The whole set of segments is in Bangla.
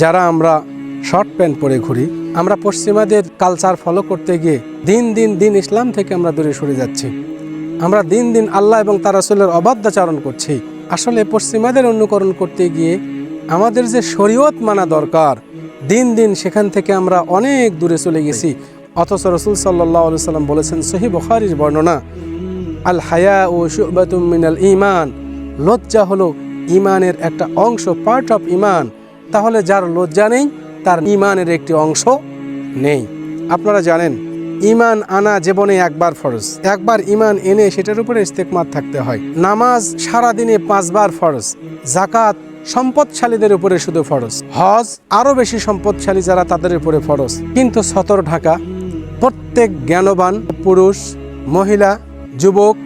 যারা আমরা শর্ট প্যান্ট পরে ঘুরি, আমরা পশ্চিমাদের কালচার ফলো করতে গিয়ে দিন দিন দিন ইসলাম থেকে আমরা দূরে সরে যাচ্ছি। আমরা দিন দিন আল্লাহ এবং তার রাসূলের অবাধ্যাচরণ করছি। আসলে পশ্চিমাদের অনুকরণ করতে গিয়ে আমাদের যে শরীয়ত মানা দরকার, দিন দিন সেখান থেকে আমরা অনেক দূরে চলে গেছি। অথচ রসুল সাল্লাহ সাল্লাম বলেছেন সহি বখারির বর্ণনা, আল হায়া ও মিনাল ইমান লজ্জা হলো ইমানের একটা অংশ পার্ট অফ ইমান তাহলে যার লজ্জা নেই, তার ইমানের একটি অংশ নেই। আপনারা জানেন, ইমান আনা জীবনে একবার ফরজ। একবার ইমান এনে সেটার উপরে ইস্তেকমাত থাকতে হয়। নামাজ সারা দিনে পাঁচবার ফরজ। জাকাত সম্পদশালীদের উপরে শুধু ফরজ। হজ আরও বেশি সম্পদশালী যারা তাদের উপরে ফরজ। কিন্তু সতর ঢাকা, প্রত্যেক জ্ঞানবান পুরুষ, মহিলা, যুবক,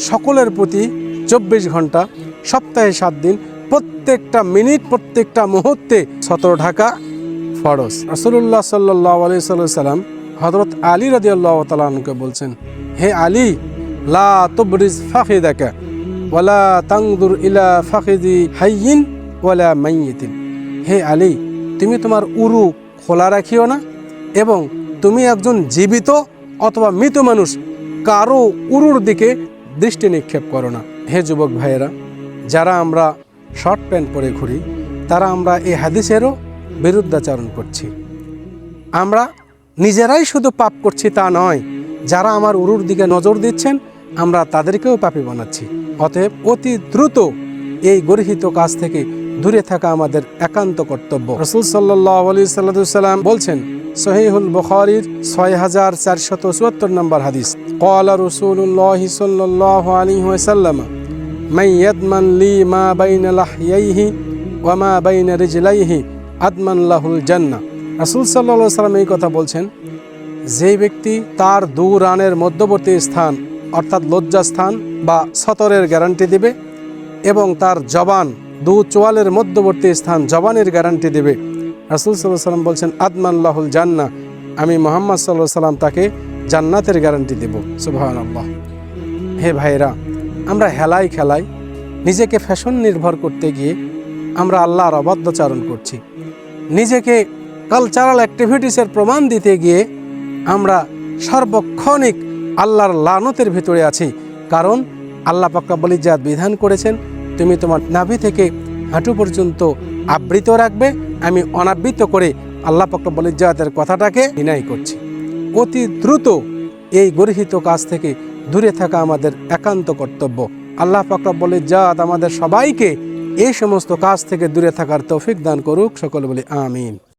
সকলের প্রতি চব্বিশ ঘণ্টা, সপ্তাহে সাত দিন প্রত্যেকটা মিনিট, প্রত্যেকটা মুহূর্তে সতর ঢাকা ফরজ। রসুল্লাহ সাল্লাহ আলি সাল্লাম হজরত আলী রদি আল্লাহ তালকে বলছেন, হে আলী, লা তুবরিজ ফাঁকি দেখা ওয়ালা তাংদুর ইলা ফাঁকিদি হাইয়িন ওয়ালা মাইয়িতিন। হে আলী, তুমি তোমার উরু খোলা রাখিও না এবং তুমি একজন জীবিত অথবা মৃত মানুষ, কারও উরুর দিকে দৃষ্টি নিক্ষেপ করো না। হে যুবক ভাইয়েরা, যারা আমরা শর্ট প্যান্ট পরে ঘুরি, তারা আমরা এই হাদিসেরও বিরুদ্ধাচরণ করছি। আমরা নিজেরাই শুধু পাপ করছি তা নয়, যারা আমার উরুর দিকে নজর দিচ্ছেন, আমরা তাদেরকেও পাপি বানাচ্ছি। অতএব অতি দ্রুত এই গর্হিত কাজ থেকে দূরে থাকা আমাদের একান্ত কর্তব্য। রসুল সাল্লাহ সাল্লাম বলছেন, সহিহুল বুখারির ছয় হাজার চারশত চুয়াত্তর নম্বর হাদিস কলা রসুল্লাহ সাল্লাহ আলী ওয়াসাল্লাম ইয়াদমান লি মা বাইনা লাহইয়াইহি ওয়া মা বাইনা রিজলাইহি আদমান লাহুল জান্নাহ। রাসূল আলাইহি সাল্লাম এই কথা বলছেন যেই ব্যক্তি তার দু রানের মধ্যবর্তী স্থান, অর্থাৎ লজ্জাস্থান বা সতরের গ্যারান্টি দিবে এবং তার জবান দু চোয়ালের মধ্যবর্তী স্থান জবানের গ্যারান্টি দেবে। রাসুল সাল্লাহ সাল্লাম বলছেন, আদমান লাহুল জান্না আমি মোহাম্মদ সাল্লাহ সাল্লাম তাকে জান্নাতের গ্যারান্টি দেব। আল্লাহ হে ভাইরা আমরা হেলাই খেলাই, নিজেকে ফ্যাশন নির্ভর করতে গিয়ে আমরা আল্লাহর অবাধ্যচারণ করছি। নিজেকে কালচারাল অ্যাক্টিভিটিসের প্রমাণ দিতে গিয়ে আমরা সর্বক্ষণিক আল্লাহর লানতের ভিতরে আছি। কারণ আল্লাহ পাক্কাবলি যা বিধান করেছেন, তুমি তোমার নাভি থেকে হাঁটু পর্যন্ত আবৃত রাখবে, আমি অনাবৃত করে আল্লাহ পাক্কাবলি জাতের কথাটাকে বিনয় করছি। অতি দ্রুত এই গর্হিত কাজ থেকে দূরে থাকা আমাদের একান্ত কর্তব্য। আল্লাহ পাকরাবলি জাত আমাদের সবাইকে এই সমস্ত কাজ থেকে দূরে থাকার তৌফিক দান করুক। সকল বলি আমিন।